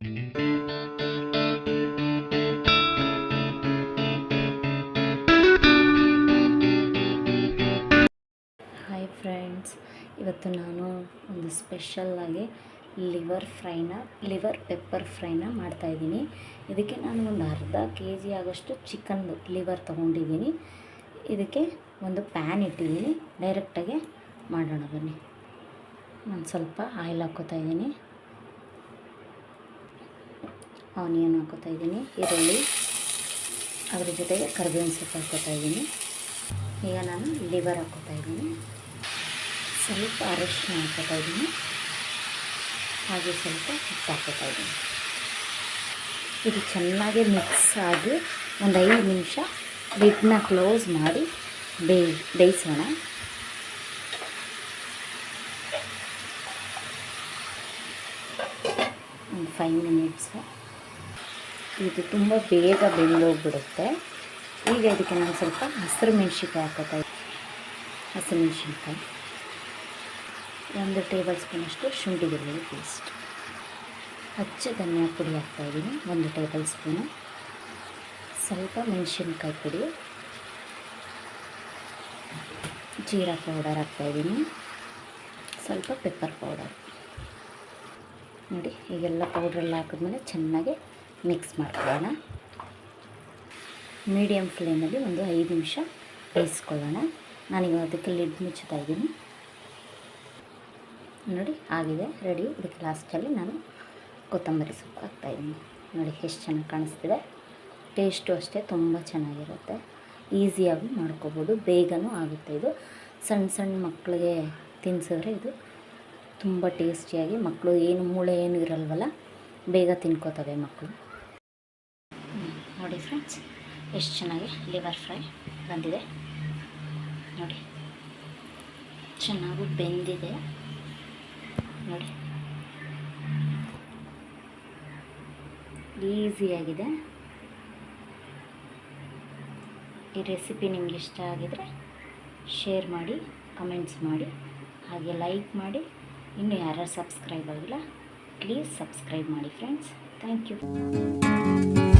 Hi friends ಇವತ್ತು ನಾನು ಒಂದು ಸ್ಪೆಷಲ್ಲಾಗಿ ಲಿವರ್ ಫ್ರೈನ ಲಿವರ್ ಪೆಪ್ಪರ್ ಫ್ರೈನ ಮಾಡ್ತಾಯಿದ್ದೀನಿ ಇದಕ್ಕೆ ನಾನು ಒಂದು ಅರ್ಧ ಕೆ ಜಿ ಆಗೋಷ್ಟು ಚಿಕನ್ದು ಲಿವರ್ ತೊಗೊಂಡಿದ್ದೀನಿ. ಇದಕ್ಕೆ ಒಂದು ಪ್ಯಾನ್ ಇಟ್ಟಿದ್ದೀನಿ. ಡೈರೆಕ್ಟಾಗಿ ಮಾಡೋಣ ಬನ್ನಿ. ನಾನು ಸ್ವಲ್ಪ ಆಯಿಲ್ ಹಾಕ್ಕೋತಾ ಇದ್ದೀನಿ. ಆನಿಯನ್ ಹಾಕೋತಾ ಇದ್ದೀನಿ, ಈರುಳ್ಳಿ, ಅದ್ರ ಜೊತೆಗೆ ಕರ್ಬೇವಿನ ಸೊಪ್ಪು ಹಾಕೋತಾ ಇದ್ದೀನಿ. ಈಗ ನಾನು ಲಿವರ್ ಹಾಕೋತಾ ಇದ್ದೀನಿ. ಸ್ವಲ್ಪ ಅರಶಿನ ಹಾಕೋತಾ ಇದ್ದೀನಿ. ಹಾಗೆ ಸ್ವಲ್ಪ ಉಪ್ಪು ಹಾಕೋತಾ ಇದ್ದೀನಿ. ಇದು ಚೆನ್ನಾಗಿ ಮಿಕ್ಸ್ ಆಗಿ ಒಂದು ಐದು ನಿಮಿಷ ಲಿಡ್ನ ಕ್ಲೋಸ್ ಮಾಡಿ ಬೇಯಿ, ಬೇಯಿಸೋಣ. ಒಂದು ಫೈವ್ ಮಿನಿಟ್ಸು ಇದು ತುಂಬ ಬೇಗ ಬೆಂದೋಗ್ಬಿಡುತ್ತೆ. ಈಗ ಇದಕ್ಕೆ ನಾನು ಸ್ವಲ್ಪ ಹಸಿರು ಮೆಣಸಿನ್ಕಾಯಿ ಹಾಕೋತಾ ಹಸಿರು ಮೆಣಸಿನ್ಕಾಯಿ. ಒಂದು ಟೇಬಲ್ ಸ್ಪೂನಷ್ಟು ಶುಂಠಿ ಬೆಳ್ಳುಳ್ಳಿ ಪೇಸ್ಟ್. ಹಚ್ಚ ಧನಿಯಾ ಪುಡಿ ಹಾಕ್ತಾಯಿದ್ದೀನಿ ಒಂದು ಟೇಬಲ್ ಸ್ಪೂನು. ಸ್ವಲ್ಪ ಮೆಣಸಿನ್ಕಾಯಿ ಪುಡಿ. ಜೀರಾ ಪೌಡರ್ ಹಾಕ್ತಾಯಿದ್ದೀನಿ ಸ್ವಲ್ಪ ಪೆಪ್ಪರ್ ಪೌಡರ್ ನೋಡಿ, ಈಗೆಲ್ಲ ಪೌಡ್ರೆಲ್ಲ ಹಾಕಿದ್ಮೇಲೆ ಚೆನ್ನಾಗಿ ಮಿಕ್ಸ್ ಮಾಡ್ಕೊಳ್ಳೋಣ. ಮೀಡಿಯಮ್ ಫ್ಲೇಮಲ್ಲಿ ಒಂದು ಐದು ನಿಮಿಷ ಬೇಯಿಸ್ಕೊಳ್ಳೋಣ. ನಾನೀಗ ಅದಕ್ಕೆ ಲಿಡ್ ಮುಚ್ಚುತ್ತಾ ಇದ್ದೀನಿ. ನೋಡಿ, ಆಗಿದೆ ರೆಡಿ ಇದಕ್ಕೆ ಲಾಸ್ಟಲ್ಲಿ ನಾನು ಕೊತ್ತಂಬರಿ ಸೊಪ್ಪು ಹಾಕ್ತಾಯಿದ್ದೀನಿ ನೋಡಿ, ಎಷ್ಟು ಚೆನ್ನಾಗಿ ಕಾಣಿಸ್ತಿದೆ. ಟೇಸ್ಟು ಅಷ್ಟೇ ತುಂಬ ಚೆನ್ನಾಗಿರುತ್ತೆ. ಈಸಿಯಾಗಿ ಮಾಡ್ಕೋಬೋದು. ಬೇಗನೂ ಆಗುತ್ತೆ ಇದು. ಸಣ್ಣ ಸಣ್ಣ ಮಕ್ಕಳಿಗೆ ತಿನ್ಸಿದ್ರೆ ಇದು ತುಂಬ ಟೇಸ್ಟಿಯಾಗಿ ಮಕ್ಕಳು ಏನು ಮೂಳೆ ಏನು ಇರಲ್ವಲ್ಲ, ಬೇಗ ತಿನ್ಕೋತವೆ ಮಕ್ಕಳು ನೋಡಿ ಫ್ರೆಂಡ್ಸ್ ಎಷ್ಟು ಚೆನ್ನಾಗಿ ಲಿವರ್ ಫ್ರೈ ಬಂದಿದೆ. ನೋಡಿ, ಚೆನ್ನಾಗಿ ಬೆಂದಿದೆ. ನೋಡಿ ಈಸಿಯಾಗಿದೆ ಈ ರೆಸಿಪಿ ನಿಮ್ಗೆ ಇಷ್ಟ ಆಗಿದರೆ ಶೇರ್ ಮಾಡಿ ಕಮೆಂಟ್ಸ್ ಮಾಡಿ, ಹಾಗೆ ಲೈಕ್ ಮಾಡಿ. ಇನ್ನು ಯಾರ್ಯಾರು ಸಬ್ಸ್ಕ್ರೈಬ್ ಆಗಿಲ್ಲ ಪ್ಲೀಸ್ ಸಬ್ಸ್ಕ್ರೈಬ್ ಮಾಡಿ ಫ್ರೆಂಡ್ಸ್ ಥ್ಯಾಂಕ್ ಯು